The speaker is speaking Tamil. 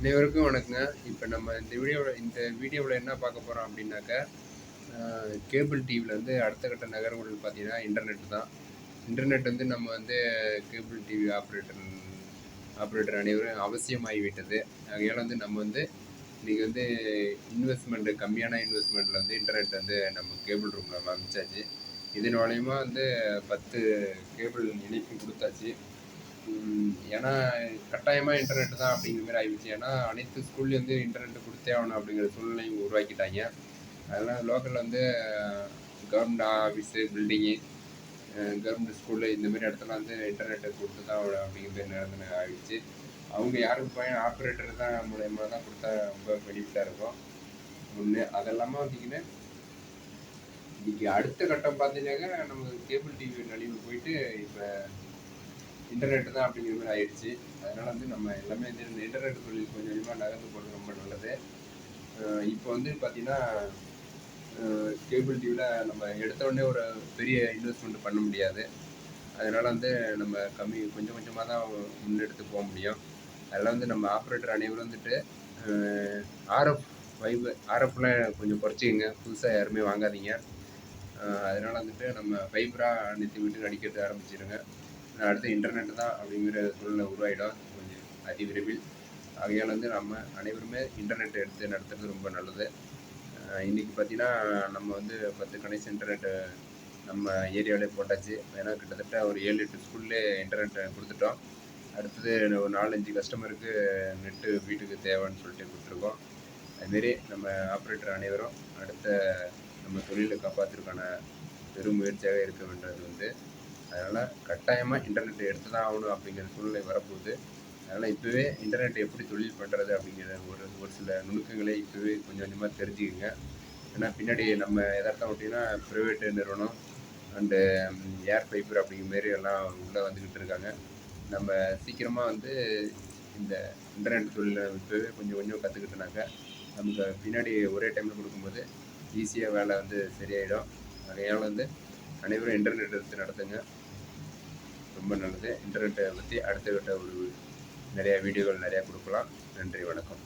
அனைவருக்கும் வணக்கங்க. இப்போ நம்ம இந்த வீடியோவில் இந்த வீடியோவில் என்ன பார்க்க போகிறோம் அப்படின்னாக்கா கேபிள் டிவியில் வந்து அடுத்த கட்ட நகரங்கள் பார்த்தீங்கன்னா இன்டர்நெட் தான். இன்டர்நெட் வந்து நம்ம வந்து கேபிள் டிவி ஆப்ரேட்டர் ஆப்ரேட்டர் அனைவரும் அவசியமாகிவிட்டது ஆகையால் வந்து நம்ம வந்து இன்றைக்கி வந்து இன்வெஸ்ட்மெண்ட்டு கம்மியான இன்வெஸ்ட்மெண்ட்டில் வந்து இன்டர்நெட் வந்து நம்ம கேபிள் ரூமில் அமைச்சாச்சு இதன் மூலயமா வந்து பத்து கேபிள் இணைப்பு கொடுத்தாச்சு. ஏன்னா கட்டாயமாக இன்டர்நெட் தான் அப்படிங்கிற மாதிரி ஆகிடுச்சு ஏன்னா அனைத்து ஸ்கூல்லேயும் வந்து இன்டர்நெட் கொடுத்தே ஆகணும் அப்படிங்கிற சூழ்நிலையும் உருவாக்கிட்டாங்க. அதெல்லாம் லோக்கலில் வந்து government office building government school இந்தமாரி இடத்துல வந்து இன்டர்நெட்டை கொடுத்து தான் அப்படிங்கிற மாதிரி நடந்து ஆகிடுச்சு அவங்க யாருக்கு பையன் ஆப்ரேட்டர் தான் மூலயமா தான் கொடுத்தா ரொம்ப பெனிஃபிட்டாக இருக்கும். ஒன்று அதெல்லாமல் பார்த்தீங்கன்னா இன்றைக்கி அடுத்த கட்டம் பார்த்தீங்கன்னாக்கா நம்ம கேபிள் டிவி நலிவு போயிட்டு இப்போ இன்டர்நெட் தான் அப்படிங்கிற மாதிரி ஆயிடுச்சு. அதனால் வந்து நம்ம எல்லாமே இந்த இன்டர்நெட் தொழில் கொஞ்சம் கொஞ்சமாக நகர்ந்து போகிறது ரொம்ப நல்லது. இப்போ வந்து பார்த்திங்கன்னா கேபிள் டிவியில் நம்ம எடுத்த உடனே ஒரு பெரிய இன்வெஸ்ட்மெண்ட் பண்ண முடியாது. அதனால் வந்து நம்ம கம்மி கொஞ்சம் கொஞ்சமாக தான் முன்னெடுத்து போக முடியும். அதில் வந்து நம்ம ஆப்ரேட்டர் அனைவரும் வந்துட்டு ஆர்எஃப் வைபு ஆர்எஃப்லாம் கொஞ்சம் குறைச்சிக்கங்க. புதுசாக யாருமே வாங்காதீங்க. அதனால் வந்துட்டு நம்ம ஃபைபராக அனைத்து வீட்டுக்கு அடிக்கிறது ஆரம்பிச்சிடுங்க அடுத்து இன்டர்நெட் தான் அப்படிங்கிற சூழ்நிலை உருவாயிடும். கொஞ்சம் அதி விரைவில் ஆகையால் வந்து நம்ம அனைவருமே இன்டர்நெட் எடுத்து நடத்துறது ரொம்ப நல்லது. இன்றைக்கி பார்த்தீங்கன்னா நம்ம வந்து பத்து கணேஷ் இன்டர்நெட்டு நம்ம ஏரியாவிலே போட்டாச்சு. ஏன்னா கிட்டத்தட்ட ஒரு ஏழு எட்டு ஸ்கூல்லே இன்டர்நெட் கொடுத்துட்டோம். அடுத்தது ஒரு நாலஞ்சு கஸ்டமருக்கு நெட்டு வீட்டுக்கு தேவைன்னு சொல்லிட்டு கொடுத்துருக்கோம். அதுமாரி நம்ம ஆப்ரேட்டர் அனைவரும் அடுத்த நம்ம தொழிலை காப்பாற்றுறதுக்கான பெரும் முயற்சியாக இருக்க வேண்டியது வந்து அதனால் கட்டாயமாக இன்டர்நெட் எடுத்து தான் ஆகணும் அப்படிங்கிற சூழ்நிலை வரப்போகுது. அதனால் இப்போவே இன்டர்நெட் எப்படி தொழில் பண்ணுறது அப்படிங்கிற ஒரு ஒரு சில நுணுக்கங்களை இப்போவே கொஞ்சம் கொஞ்சமாக தெரிஞ்சுக்கோங்க. ஏன்னா பின்னாடி நம்ம எதார்த்தம் அப்படின்னா ப்ரைவேட்டு நிறுவனம் அண்டு ஏர் ஃபைபர் அப்படிங்கிற மாரி எல்லாம் உள்ளே வந்துக்கிட்டு இருக்காங்க. நம்ம சீக்கிரமாக வந்து இந்த இன்டர்நெட் தொழிலை இப்போவே கொஞ்சம் கொஞ்சம் கற்றுக்கிட்டோனாக்கா நமக்கு பின்னாடி ஒரே டைமில் கொடுக்கும்போது ஈஸியாக வேலை வந்து சரியாயிடும். அதனால் வந்து அனைவரும் இன்டர்நெட் எடுத்து நடத்துங்க. ரொம்ப நல்லது. இன்டர்நெட்டை பற்றி அடுத்த கட்ட ஒரு நிறையா வீடியோகள் நிறையா கொடுக்கலாம். நன்றி வணக்கம்.